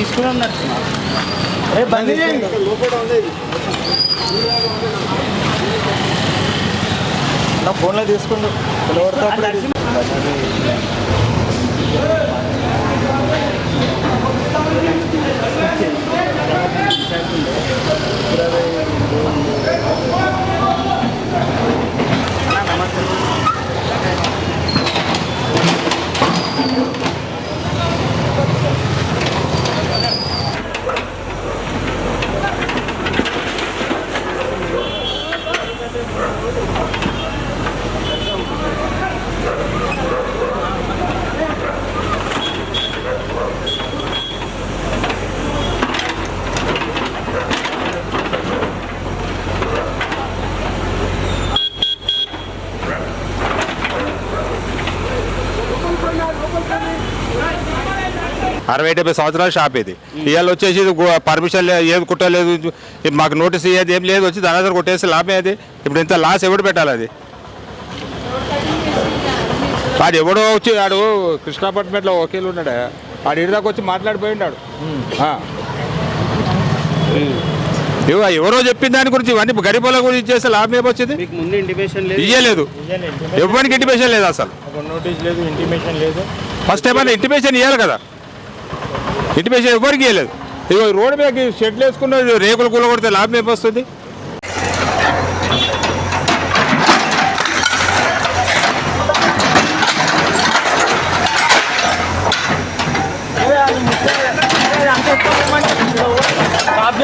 తీసుకున్నాం నడుచున్నా ఏ బండి చేయండి. నా ఫోన్లో తీసుకుండు. Thank you. అరవై డెబ్బై సంవత్సరాల షాప్ ఇది. ఇవాళ వచ్చేసి పర్మిషన్ లేదు ఏది కుట్టలేదు మాకు నోటీస్ ఇయ్యేది ఏం లేదు వచ్చి దాని కొట్టేసి లాభం అది ఇప్పుడు ఇంత లాస్ ఎవడు పెట్టాలి అది? వాడు ఎవడో వచ్చి వాడు కృష్ణ అపార్ట్మెంట్లో వకీలు ఉన్నాడు. వాడు దాకా వచ్చి మాట్లాడిపోయి ఉన్నాడు ఎవరో చెప్పిన దాని గురించి ఇవన్నీ గరీబుల గురించి చేస్తే లాభం ఏమొచ్చింది ఇయ్యలేదు. ఎవరికి ఇంటిమేషన్ లేదు అసలు? నోటీస్ లేదు ఇంటిమేషన్ లేదు. ఫస్ట్ ఏమైనా ఇంటిమేషన్ ఇవ్వాలి కదా? ఇంటిమేషన్ ఎవరికి ఇవ్వలేదు ఇక రోడ్డు మీద షెడ్లు వేసుకున్న రేకులు కూల కొడితే లాభం ఏమి వస్తుంది? Stop